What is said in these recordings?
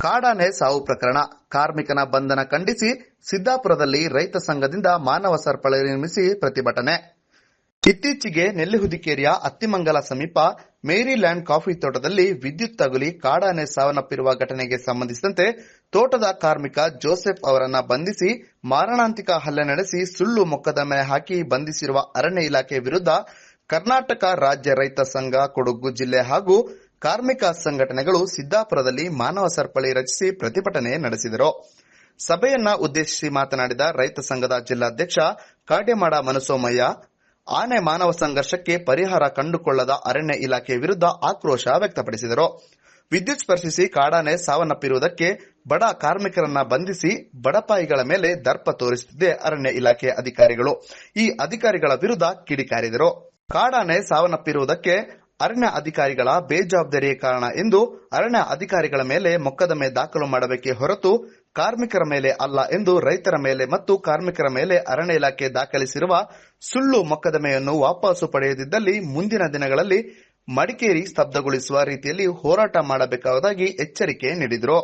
ಕಾಡಾನೆ ಸಾವು ಪ್ರಕರಣ. ಕಾರ್ಮಿಕನ ಬಂಧನ ಖಂಡಿಸಿ ಸಿದ್ದಾಪುರದಲ್ಲಿ ರೈತ ಸಂಘದಿಂದ ಮಾನವ ಸರಪಳಿ ನಿರ್ಮಿಸಿ ಪ್ರತಿಭಟನೆ. ಇತ್ತೀಚೆಗೆ ನೆಲ್ಲಿಹುದಿಕೇರಿಯ ಅತ್ತಿಮಂಗಲ ಸಮೀಪ ಮೇರಿಲ್ಯಾಂಡ್ ಕಾಫಿ ತೋಟದಲ್ಲಿ ವಿದ್ಯುತ್ ತಗುಲಿ ಕಾಡಾನೆ ಸಾವನ್ನಪ್ಪಿರುವ ಘಟನೆಗೆ ಸಂಬಂಧಿಸಿದಂತೆ ತೋಟದ ಕಾರ್ಮಿಕ ಜೋಸೆಫ್ ಅವರನ್ನ ಬಂಧಿಸಿ ಮಾರಣಾಂತಿಕ ಹಲ್ಲೆ ನಡೆಸಿ ಸುಳ್ಳು ಮೊಕದ್ದಮೆ ಹಾಕಿ ಬಂಧಿಸಿರುವ ಅರಣ್ಯ ಇಲಾಖೆ ವಿರುದ್ಧ ಕರ್ನಾಟಕ ರಾಜ್ಯ ರೈತ ಸಂಘ ಕೊಡಗು ಜಿಲ್ಲೆ ಹಾಗೂ ಕಾರ್ಮಿಕ ಸಂಘಟನೆಗಳು ಸಿದ್ದಾಪುರದಲ್ಲಿ ಮಾನವ ಸರಪಳಿ ರಚಿಸಿ ಪ್ರತಿಭಟನೆ ನಡೆಸಿದರು. ಸಭೆಯನ್ನ ಉದ್ದೇಶಿಸಿ ಮಾತನಾಡಿದ ರೈತ ಸಂಘದ ಜಿಲ್ಲಾಧ್ಯಕ್ಷ ಕಾಡ್ಯಮಾಡ ಮನಸೋಮಯ್ಯ, ಆನೆ ಮಾನವ ಸಂಘರ್ಷಕ್ಕೆ ಪರಿಹಾರ ಕಂಡುಕೊಳ್ಳದ ಅರಣ್ಯ ಇಲಾಖೆ ವಿರುದ್ಧ ಆಕ್ರೋಶ ವ್ಯಕ್ತಪಡಿಸಿದರು. ವಿದ್ಯುತ್ ಸ್ಪರ್ಶಿಸಿ ಕಾಡಾನೆ ಸಾವನ್ನಪ್ಪಿರುವುದಕ್ಕೆ ಬಡ ಕಾರ್ಮಿಕರನ್ನ ಬಂಧಿಸಿ ಬಡಪಾಯಿಗಳ ಮೇಲೆ ದರ್ಪ ತೋರಿಸುತ್ತಿದೆ ಅರಣ್ಯ ಇಲಾಖೆ ಅಧಿಕಾರಿಗಳು. ಈ ಅಧಿಕಾರಿಗಳ ವಿರುದ್ಧ ಕಿಡಿಕಾರಿದರು. ಕಾಡಾನೆ ಸಾವನ್ನಪ್ಪಿರುವುದಕ್ಕೆ ಅರಣ್ಯ ಅಧಿಕಾರಿಗಳ ಬೇಜವಾಬ್ದಾರಿಯೇ ಕಾರಣ ಎಂದು ಅರಣ್ಯ ಅಧಿಕಾರಿಗಳ ಮೇಲೆ ಮೊಕದ್ದಮೆ ದಾಖಲು ಮಾಡಬೇಕೇ ಹೊರತು ಕಾರ್ಮಿಕರ ಮೇಲೆ ಅಲ್ಲ ಎಂದು ರೈತರ ಮೇಲೆ ಮತ್ತು ಕಾರ್ಮಿಕರ ಮೇಲೆ ಅರಣ್ಯ ಇಲಾಖೆ ದಾಖಲಿಸಿರುವ ಸುಳ್ಳು ಮೊಕದ್ದಮೆಯನ್ನು ವಾಪಸ್ಸು ಪಡೆಯದಿದ್ದಲ್ಲಿ ಮುಂದಿನ ದಿನಗಳಲ್ಲಿ ಮಡಿಕೇರಿ ಸ್ತಬ್ಧಗೊಳಿಸುವ ರೀತಿಯಲ್ಲಿ ಹೋರಾಟ ಮಾಡಬೇಕಾದಾಗಿ ಎಚ್ಚರಿಕೆ ನೀಡಿದರು.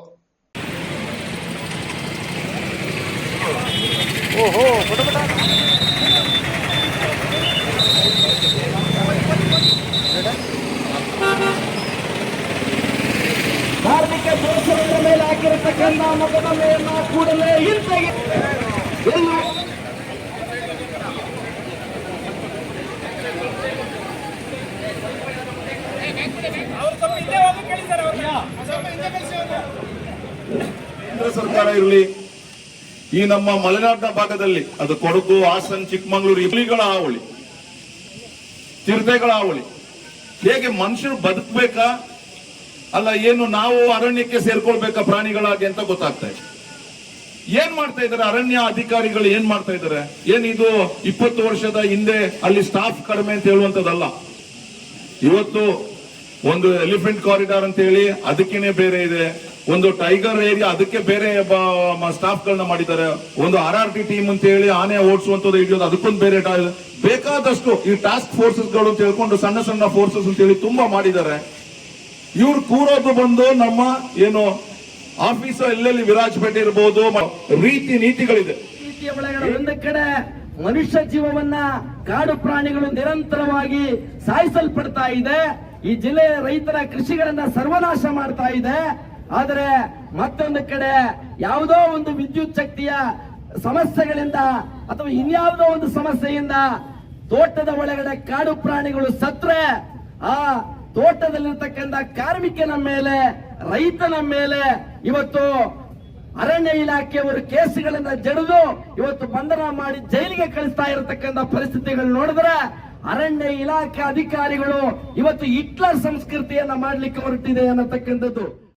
ಕಾರ್ಮಿಕ ದೋಷಗಳ ಮೇಲೆ ಕೂಡಲೇ ಎಲ್ಲ ಕೇಂದ್ರ ಸರ್ಕಾರ ಇರಲಿ, ಈ ನಮ್ಮ ಮಲೆನಾಡಿನ ಭಾಗದಲ್ಲಿ, ಅದು ಕೊಡಗು, ಹಾಸನ್, ಚಿಕ್ಕಮಗಳೂರು ಇಲಿಗಳ ಹಾವಳಿ ಚಿರತೆಗಳ ಹಾವಳಿ ಹೇಗೆ ಮನುಷ್ಯರು ಬದುಕಬೇಕಾ? ಅಲ್ಲ, ಏನು ನಾವು ಅರಣ್ಯಕ್ಕೆ ಸೇರ್ಕೊಳ್ಬೇಕಾ ಪ್ರಾಣಿಗಳಾಗಿ ಅಂತ ಗೊತ್ತಾಗ್ತಾ ಇದೆ. ಏನ್ ಮಾಡ್ತಾ ಇದಾರೆ ಅರಣ್ಯ ಅಧಿಕಾರಿಗಳು ಏನ್ ಮಾಡ್ತಾ ಇದಾರೆ ಏನ್ ಇದು ಇಪ್ಪತ್ತು ವರ್ಷದ ಹಿಂದೆ ಅಲ್ಲಿ ಸ್ಟಾಫ್ ಕಡಿಮೆ ಅಂತ ಹೇಳುವಂತದಲ್ಲ ಇವತ್ತು ಒಂದು ಎಲಿಫೆಂಟ್ ಕಾರಿಡಾರ್ ಅಂತ ಹೇಳಿ ಅದಕ್ಕೇನೆ ಬೇರೆ ಇದೆ. ಒಂದು ಟೈಗರ್ ಏರಿಯಾ ಅದಕ್ಕೆ ಬೇರೆ ಸ್ಟಾಫ್ ಗಳನ್ನ ಮಾಡಿದ್ದಾರೆ. ಒಂದು ಆರ್ ಆರ್ ಟಿ ಟೀಮ್ ಅಂತ ಹೇಳಿ ಆನೆ ಓಡಿಸುವಂತದ್ದು ಹಿಡಿಯೋದು ಅದಕ್ಕೊಂದು ಬೇರೆ ಬೇಕಾದಷ್ಟು ಈ ಟಾಸ್ಕ್ ಫೋರ್ಸಸ್ಗಳು ಅಂತ ಹೇಳ್ಕೊಂಡು ಸಣ್ಣ ಸಣ್ಣ ಫೋರ್ಸಸ್ ಅಂತ ಹೇಳಿ ತುಂಬಾ ಮಾಡಿದ್ದಾರೆ. ಇವ್ರು ಕೂರೋದು ಬಂದು ನಮ್ಮ ಏನು ಆಫೀಸ್ ಎಲ್ಲೆಲ್ಲಿ ವಿರಾಜಪೇಟೆ ಇರಬಹುದು ರೀತಿ ನೀತಿಗಳಿದೆ. ಒಂದು ಕಡೆ ಮನುಷ್ಯ ಜೀವವನ್ನ ಕಾಡು ಪ್ರಾಣಿಗಳು ನಿರಂತರವಾಗಿ ಸಾಯಿಸಲ್ಪಡ್ತಾ ಇದೆ. ಈ ಜಿಲ್ಲೆಯ ರೈತರ ಕೃಷಿಗಳನ್ನ ಸರ್ವನಾಶ ಮಾಡ್ತಾ ಇದೆ. ಆದರೆ ಮತ್ತೊಂದು ಕಡೆ ಯಾವುದೋ ಒಂದು ವಿದ್ಯುತ್ ಶಕ್ತಿಯ ಸಮಸ್ಯೆಗಳಿಂದ ಅಥವಾ ಇನ್ಯಾವುದೋ ಒಂದು ಸಮಸ್ಯೆಯಿಂದ ತೋಟದ ಒಳಗಡೆ ಕಾಡು ಪ್ರಾಣಿಗಳು ಸತ್ರೆ ಆ ತೋಟದಲ್ಲಿರ್ತಕ್ಕಂಥ ಕಾರ್ಮಿಕನ ಮೇಲೆ, ರೈತನ ಮೇಲೆ ಇವತ್ತು ಅರಣ್ಯ ಇಲಾಖೆಯವರು ಕೇಸುಗಳನ್ನ ಜಡಿದು ಇವತ್ತು ಬಂಧನ ಮಾಡಿ ಜೈಲಿಗೆ ಕಳಿಸ್ತಾ ಇರತಕ್ಕಂತ ಪರಿಸ್ಥಿತಿಗಳು ನೋಡಿದ್ರೆ ಅರಣ್ಯ ಇಲಾಖೆ ಅಧಿಕಾರಿಗಳು ಇವತ್ತು ಹಿಟ್ಲರ್ ಸಂಸ್ಕೃತಿಯನ್ನ ಮಾಡ್ಲಿಕ್ಕೆ ಹೊರಟಿದೆ ಅನ್ನತಕ್ಕಂಥದ್ದು.